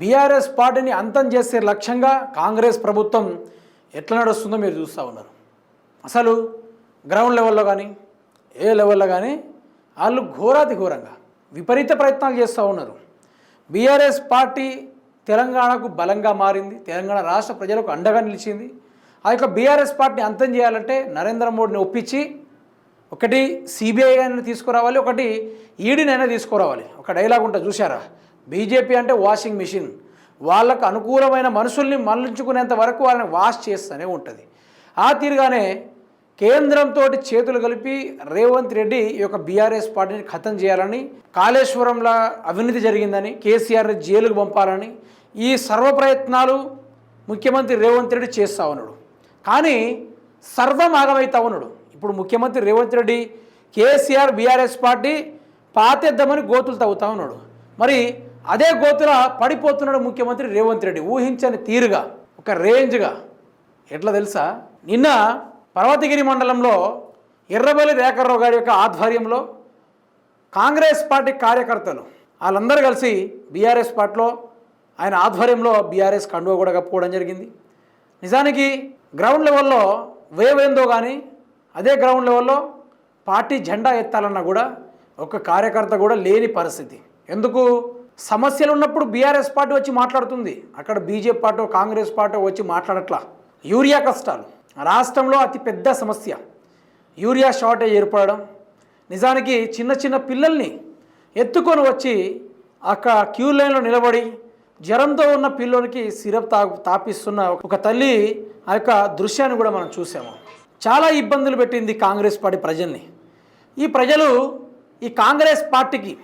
BRS పార్టీని అంతం చేసే లక్ష్యంగా కాంగ్రెస్ ప్రభుత్వం ఎట్లా నడుస్తుందో మీరు చూస్తూ ఉన్నారు. అసలు గ్రౌండ్ లెవెల్లో కానీ ఏ లెవెల్లో కానీ వాళ్ళు ఘోరాతి ఘోరంగా విపరీత ప్రయత్నాలు చేస్తూ ఉన్నారు. బీఆర్ఎస్ పార్టీ తెలంగాణకు బలంగా మారింది తెలంగాణ రాష్ట్ర ప్రజలకు అండగా నిలిచింది. ఆ యొక్క బీఆర్ఎస్ పార్టీని అంతం చేయాలంటే నరేంద్ర మోడీని ఒప్పించి ఒకటి సిబిఐ అయినా తీసుకురావాలి ఒకటి ఈడీనైనా తీసుకురావాలి. ఒక డైలాగ్ ఉంటుంది చూసారా బీజేపీ అంటే వాషింగ్ మిషన్. వాళ్ళకు అనుకూలమైన మనుషుల్ని మరలించుకునేంత వరకు వాళ్ళని వాష్ చేస్తూనే ఉంటుంది. ఆ తీరుగానే కేంద్రంతో చేతులు కలిపి రేవంత్ రెడ్డి ఈ యొక్క బీఆర్ఎస్ పార్టీని ఖతం చేయాలని కాళేశ్వరంలో అవినీతి జరిగిందని కేసీఆర్ని జైలుకు పంపాలని ఈ సర్వ ప్రయత్నాలు ముఖ్యమంత్రి రేవంత్ రెడ్డి చేస్తూ ఉన్నాడు. కానీ సర్వం ఆగమైతా ఉన్నాడు. ఇప్పుడు ముఖ్యమంత్రి Revanth Reddy KCR BRS party పాతేద్దామని గోతులు తవ్వుతా ఉన్నాడు. మరి అదే గోతుల పడిపోతున్నాడు ముఖ్యమంత్రి రేవంత్ రెడ్డి. ఊహించని తీరుగా ఒక రేంజ్గా. ఎట్లా తెలుసా? నిన్న పర్వతగిరి మండలంలో ఎర్రబెల్లి రేఖరావు గారి యొక్క ఆధ్వర్యంలో కాంగ్రెస్ పార్టీ కార్యకర్తలు వాళ్ళందరూ కలిసి బీఆర్ఎస్ పార్టీలో ఆయన ఆధ్వర్యంలో బీఆర్ఎస్ కండువ కూడా కప్పుకోవడం జరిగింది. నిజానికి గ్రౌండ్ లెవెల్లో వేవ్ ఏందో కానీ అదే గ్రౌండ్ లెవెల్లో పార్టీ జెండా ఎత్తాలన్నా కూడా ఒక కార్యకర్త కూడా లేని పరిస్థితి. ఎందుకు? సమస్యలు ఉన్నప్పుడు బీఆర్ఎస్ పార్టీ వచ్చి మాట్లాడుతుంది. అక్కడ బీజేపీ పార్టీ కాంగ్రెస్ పార్టీ వచ్చి మాట్లాడట్లా. యూరియా కష్టాలు. రాష్ట్రంలో అతిపెద్ద సమస్య. యూరియా షార్టేజ్ ఏర్పడడం. నిజానికి చిన్న చిన్న పిల్లల్ని ఎత్తుకొని వచ్చి అక్కడ క్యూ లైన్లో నిలబడి జ్వరంతో ఉన్న పిల్లోనికి సిరప్ తా తాపిస్తున్న ఒక తల్లి ఆ యొక్క దృశ్యాన్ని కూడా మనం చూసాము. చాలా ఇబ్బందులు పెట్టింది కాంగ్రెస్ పార్టీ ప్రజల్ని. ఈ ప్రజలు ఈ కాంగ్రెస్ పార్టీకి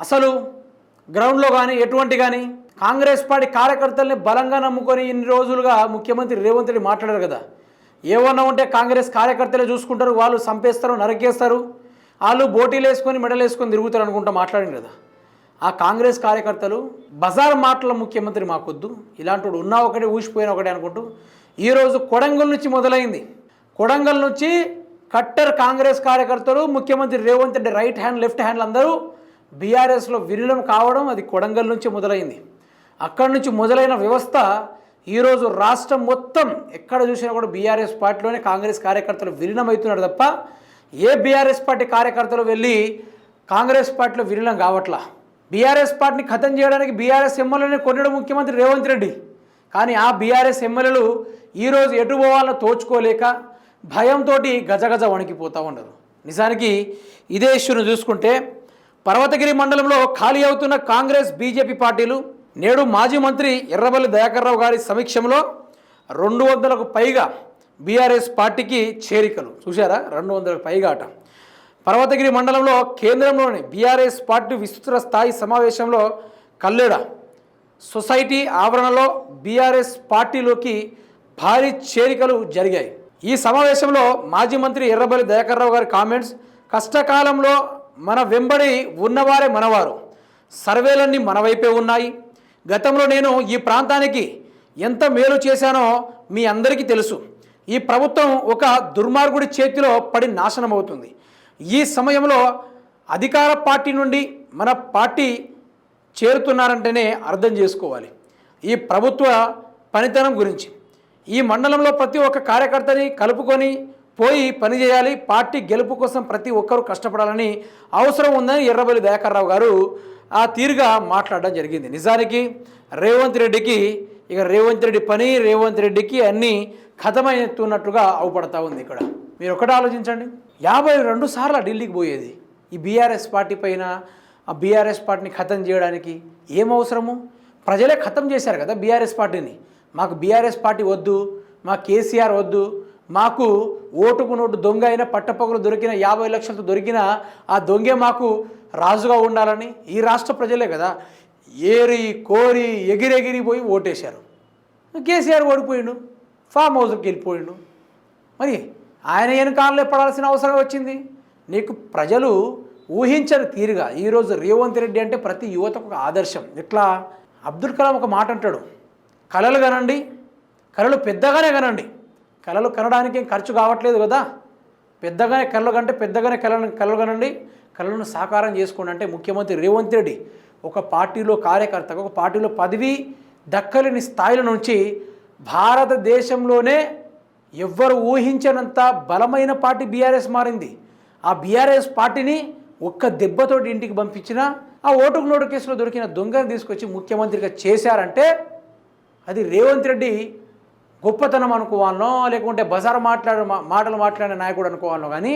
అసలు గ్రౌండ్లో కానీ ఎటువంటి కానీ కాంగ్రెస్ పార్టీ కార్యకర్తల్ని బలంగా నమ్ముకొని ఇన్ని రోజులుగా ముఖ్యమంత్రి రేవంత్ రెడ్డి మాట్లాడారు కదా. ఏమన్నా ఉంటే కాంగ్రెస్ కార్యకర్తలే చూసుకుంటారు వాళ్ళు చంపేస్తారు నరికేస్తారు. వాళ్ళు బోటీలు వేసుకొని మెడలు వేసుకొని తిరుగుతారు అనుకుంటా మాట్లాడింది కదా. ఆ కాంగ్రెస్ కార్యకర్తలు బజార్ మాటల ముఖ్యమంత్రి మాకొద్దు. ఇలాంటి వాడు ఉన్నా ఒకటే ఊసిపోయిన ఒకటే అనుకుంటూ ఈరోజు కొడంగల్ నుంచి మొదలైంది. కొడంగల్ నుంచి కట్టర్ కాంగ్రెస్ కార్యకర్తలు ముఖ్యమంత్రి Revanth Reddy right hand left హ్యాండ్లు అందరూ బీఆర్ఎస్లో విలీనం కావడం అది కొడంగల్ నుంచి మొదలైంది. అక్కడి నుంచి మొదలైన వ్యవస్థ ఈరోజు రాష్ట్రం మొత్తం ఎక్కడ చూసినా కూడా బీఆర్ఎస్ పార్టీలోనే కాంగ్రెస్ కార్యకర్తలు విలీనం అవుతున్నారు తప్ప ఏ బీఆర్ఎస్ పార్టీ కార్యకర్తలు వెళ్ళి కాంగ్రెస్ పార్టీలో విలీనం కావట్లా? బీఆర్ఎస్ పార్టీని ఖతం చేయడానికి బీఆర్ఎస్ ఎమ్మెల్యేని కొన్నాడు ముఖ్యమంత్రి రేవంత్ రెడ్డి. కానీ ఆ బీఆర్ఎస్ ఎమ్మెల్యేలు ఈరోజు ఎటు పోవాలో తోచుకోలేక భయంతో గజగజ వణికిపోతూ ఉన్నారు. నిజానికి ఇదే ఇష్యూను చూసుకుంటే పర్వతగిరి మండలంలో ఖాళీ అవుతున్న కాంగ్రెస్ బీజేపీ పార్టీలు నేడు మాజీ మంత్రి ఎర్రబల్లి దయాకర్రావు గారి సమీక్షంలో రెండు వందలకు పైగా బీఆర్ఎస్ పార్టీకి చేరికలు. చూశారా? రెండు వందలకు పైగా అట. పర్వతగిరి మండలంలో కేంద్రంలోని బీఆర్ఎస్ పార్టీ విస్తృత స్థాయి సమావేశంలో కల్లేడ సొసైటీ ఆవరణలో బీఆర్ఎస్ పార్టీలోకి భారీ చేరికలు జరిగాయి. ఈ సమావేశంలో మాజీ మంత్రి ఎర్రబల్లి దయాకర్రావు గారి కామెంట్స్ కష్టకాలంలో మన వెంబడి ఉన్నవారే మనవారు. సర్వేలన్నీ మన వైపే ఉన్నాయి. గతంలో నేను ఈ ప్రాంతానికి ఎంత మేలు చేశానో మీ అందరికీ తెలుసు. ఈ ప్రభుత్వం ఒక దుర్మార్గుడి చేతిలో పడి నాశనం అవుతుంది ఈ సమయంలో అధికార పార్టీ నుండి మన పార్టీ చేరుతున్నారంటేనే అర్థం చేసుకోవాలి. ఈ ప్రభుత్వ పనితనం గురించి. ఈ మండలంలో ప్రతి ఒక్క కార్యకర్తని కలుపుకొని పోయి పనిచేయాలి పార్టీ గెలుపు కోసం ప్రతి ఒక్కరూ కష్టపడాలని అవసరం ఉందని ఎర్రబెల్లి దయాకర్రావు గారు ఆ తీరుగా మాట్లాడడం జరిగింది. నిజానికి రేవంత్ రెడ్డికి ఇక రేవంత్ రెడ్డి పని రేవంత్ రెడ్డికి అన్నీ కథమైతున్నట్టుగా అవుపడతా ఉంది ఇక్కడ. మీరు ఒకటి ఆలోచించండి. యాభై రెండు సార్లు ఢిల్లీకి పోయేది. ఈ బీఆర్ఎస్ పార్టీ పైన ఆ బీఆర్ఎస్ పార్టీని ఖతం చేయడానికి ఏం అవసరము? ప్రజలే ఖతం చేశారు కదా బీఆర్ఎస్ పార్టీని. మాకు బీఆర్ఎస్ పార్టీ వద్దు మా కేసీఆర్ వద్దు మాకు ఓటుకు నోటు దొంగ అయిన పట్టపగలు దొరికిన యాభై లక్షలతో దొరికిన ఆ దొంగే మాకు రాజుగా ఉండాలని ఈ రాష్ట్ర ప్రజలే కదా ఏరి కోరి ఎగిరెగిరి పోయి ఓటేశారు. కేసీఆర్ ఓడిపోయిండు ఫామ్ హౌస్కి వెళ్ళిపోయిండు. మరి ఆయన వెనకాలే పడాల్సిన అవసరం వచ్చింది. నీకు ప్రజలు ఊహించని తీరుగా ఈరోజు రేవంత్ రెడ్డి అంటే ప్రతి యువతకు ఒక ఆదర్శం. ఇట్లా అబ్దుల్ కలాం ఒక మాట అంటాడు కళలు కనండి కళలు పెద్దగానే కనండి కళలు కనడానికి ఖర్చు కావట్లేదు కదా. పెద్దగానే కళ్ళు కంటే పెద్దగానే కళను కళలు కనండి. కళలను సాకారం చేసుకోండి. అంటే ముఖ్యమంత్రి రేవంత్ రెడ్డి ఒక పార్టీలో కార్యకర్త ఒక పార్టీలో పదవి దక్కలేని స్థాయిల నుంచి భారతదేశంలోనే ఎవ్వరు ఊహించనంత బలమైన పార్టీ బీఆర్ఎస్ మారింది. ఆ బీఆర్ఎస్ పార్టీని ఒక్క దెబ్బతోటి ఇంటికి పంపించిన ఆ ఓటుకు నోటు కేసులో దొరికిన దొంగను తీసుకొచ్చి ముఖ్యమంత్రిగా చేశారంటే అది రేవంత్ రెడ్డి గొప్పతనం అనుకోవాలనో లేకుంటే బజార్ మాట్లాడే మాటలు మాట్లాడే నాయకుడు అనుకోవాలనో కానీ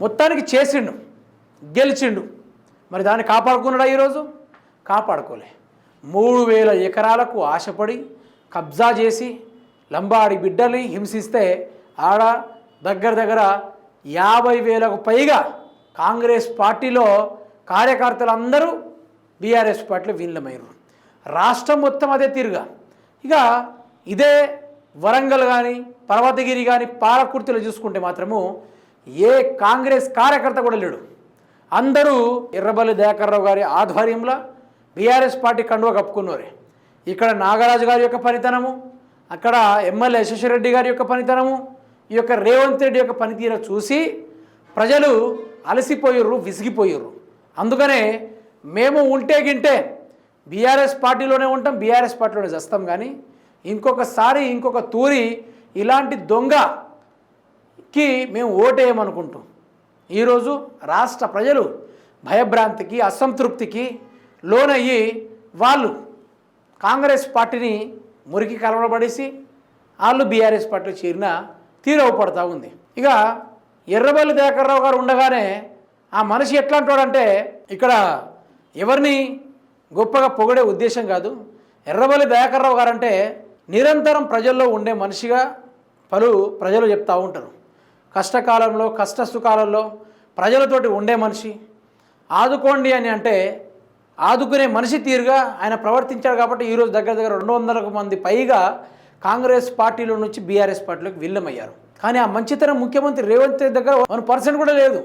మొత్తానికి చేసిండు గెలిచిండు. మరి దాన్ని కాపాడుకున్నాడా ఈరోజు? కాపాడుకోలే. మూడు వేల ఎకరాలకు ఆశపడి కబ్జా చేసి లంబాడి బిడ్డల్ని హింసిస్తే ఆడ దగ్గర దగ్గర యాభై వేలకు పైగా కాంగ్రెస్ పార్టీలో కార్యకర్తలందరూ బీఆర్ఎస్ పార్టీలో విలీనమయ్యారు. రాష్ట్రం మొత్తం అదే తీరుగా. ఇక ఇదే వరంగల్ కానీ పర్వతగిరి కానీ పాలకుర్తిలో చూసుకుంటే మాత్రము ఏ కాంగ్రెస్ కార్యకర్త కూడా లేడు. అందరూ ఎర్రబల్లి దయాకర్రావు గారి ఆధ్వర్యంలో బీఆర్ఎస్ పార్టీ కండువ కప్పుకున్నారే. ఇక్కడ నాగరాజు గారి యొక్క పనితనము అక్కడ ఎమ్మెల్యే యశస్వరెడ్డి గారి యొక్క పనితనము ఈ యొక్క రేవంత్ రెడ్డి యొక్క పనితీరు చూసి ప్రజలు అలసిపోయారు విసిగిపోయారు అందుకనే మేము ఉంటే గింటే బీఆర్ఎస్ పార్టీలోనే ఉంటాం బీఆర్ఎస్ పార్టీలోనే చేస్తాం కానీ ఇంకొకసారి ఇంకొక తూరి ఇలాంటి దొంగకి మేము ఓటేయమనుకుంటాం. ఈరోజు రాష్ట్ర ప్రజలు భయభ్రాంతికి అసంతృప్తికి లోనయ్యి వాళ్ళు కాంగ్రెస్ పార్టీని మురికి కలవడబడేసి వాళ్ళు బీఆర్ఎస్ పార్టీలో చేరిన తీరవపడతా ఉంది. ఇక ఎర్రబల్లి దయాకర్రావు గారు ఉండగానే ఆ మనిషి ఎట్లా అంటాడంటే ఇక్కడ ఎవరిని గొప్పగా పొగిడే ఉద్దేశం కాదు. ఎర్రబల్లి దయాకర్రావు గారు అంటే నిరంతరం ప్రజల్లో ఉండే మనిషిగా పలు ప్రజలు చెప్తూ ఉంటారు. కష్టకాలంలో కష్ట సుఖాలలో ప్రజలతోటి ఉండే మనిషి. ఆదుకోండి అని అంటే ఆదుకునే మనిషి తీరుగా ఆయన ప్రవర్తించాడు కాబట్టి ఈరోజు దగ్గర దగ్గర రెండు వందలకు మంది పైగా కాంగ్రెస్ పార్టీలో నుంచి బీఆర్ఎస్ పార్టీలోకి విల్లమయ్యారు కానీ ఆ మంచితనం ముఖ్యమంత్రి రేవంత్ రెడ్డి దగ్గర వన్ పర్సెంట్ కూడా లేదు.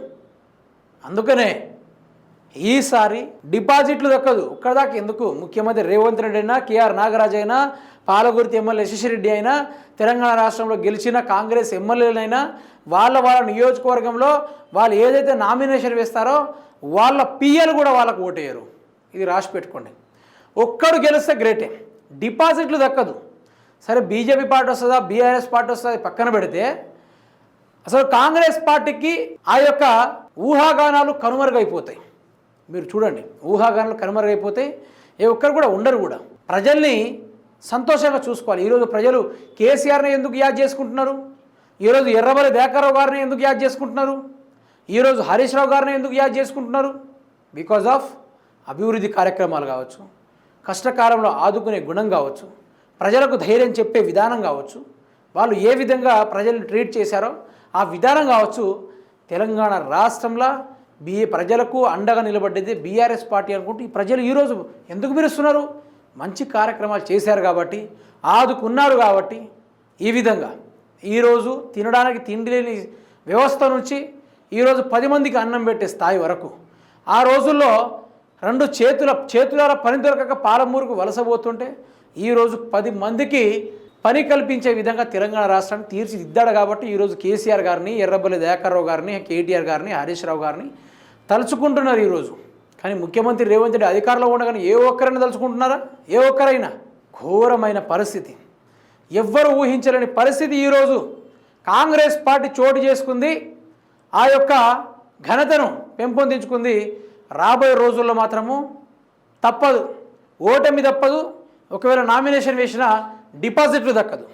అందుకనే ఈసారి డిపాజిట్లు దక్కదు. ఒక్కదాకా ఎందుకు? ముఖ్యమంత్రి రేవంత్ రెడ్డి అయినా కేఆర్ నాగరాజ్ అయినా పాలగుర్తి ఎమ్మెల్యే యశస్విరెడ్డి అయినా తెలంగాణ రాష్ట్రంలో గెలిచిన కాంగ్రెస్ ఎమ్మెల్యేలైనా వాళ్ళ వాళ్ళ నియోజకవర్గంలో వాళ్ళు ఏదైతే నామినేషన్ వేస్తారో వాళ్ళ పిఎలు కూడా వాళ్ళకు ఓటేయరు. ఇది రాసి పెట్టుకోండి. ఒక్కడు గెలిస్తే గ్రేటే. డిపాజిట్లు దక్కదు. సరే బీజేపీ పార్టీ వస్తుందా? బీఆర్ఎస్ పార్టీ వస్తుందా? పక్కన పెడితే అసలు కాంగ్రెస్ పార్టీకి ఆ యొక్క ఊహాగానాలు కనుమరుగైపోతాయి. మీరు చూడండి ఊహాగానాలు కనుమరుగైపోతే ఏ ఒక్కరు కూడా ఉండరు కూడా. ప్రజల్ని సంతోషంగా చూసుకోవాలి. ఈరోజు ప్రజలు కేసీఆర్ని ఎందుకు యాద్ చేసుకుంటున్నారు? ఈరోజు ఎర్రబలి దేకారావు గారిని ఎందుకు యాద్ చేసుకుంటున్నారు? ఈరోజు హరీష్ రావు గారిని ఎందుకు యాద్ చేసుకుంటున్నారు? బికాజ్ ఆఫ్ అభివృద్ధి కార్యక్రమాలు కావచ్చు కష్టకాలంలో ఆదుకునే గుణం కావచ్చు ప్రజలకు ధైర్యం చెప్పే విధానం కావచ్చు వాళ్ళు ఏ విధంగా ప్రజల్ని ట్రీట్ చేశారో ఆ విధానం కావచ్చు తెలంగాణ రాష్ట్రంలో బిఏ ప్రజలకు అండగా నిలబడ్డది బీఆర్ఎస్ పార్టీ అనుకుంటూ ఈ ప్రజలు ఈరోజు ఎందుకు పిలుస్తున్నారు మంచి కార్యక్రమాలు చేశారు కాబట్టి ఆదుకున్నారు కాబట్టి ఈ విధంగా ఈరోజు తినడానికి తిండి లేని వ్యవస్థ నుంచి ఈరోజు పది మందికి అన్నం పెట్టే స్థాయి వరకు ఆ రోజుల్లో రెండు చేతుల చేతుల పని దొరకక పాలమూరుకు వలసపోతుంటే ఈరోజు పది మందికి పని కల్పించే విధంగా తెలంగాణ రాష్ట్రాన్ని తీర్చిదిద్దాడు కాబట్టి ఈరోజు కేసీఆర్ గారిని ఎర్రబల్లి దయాకర్రావు గారిని కేటీఆర్ గారిని హరీష్ రావు గారిని తలుచుకుంటున్నారు ఈరోజు. కానీ ముఖ్యమంత్రి రేవంత్ రెడ్డి అధికారంలో ఉండగానే ఏ ఒక్కరైనా తలుచుకుంటున్నారా? ఏ ఒక్కరైనా? ఘోరమైన పరిస్థితి. ఎవ్వరు ఊహించలేని పరిస్థితి ఈరోజు. కాంగ్రెస్ పార్టీ చోటు చేసుకుంది. ఆ యొక్క ఘనతను పెంపొందించుకుంది. రాబోయే రోజుల్లో మాత్రము తప్పదు. ఓటమి తప్పదు. ఒకవేళ నామినేషన్ వేసినా డిపాజిట్లు దక్కదు.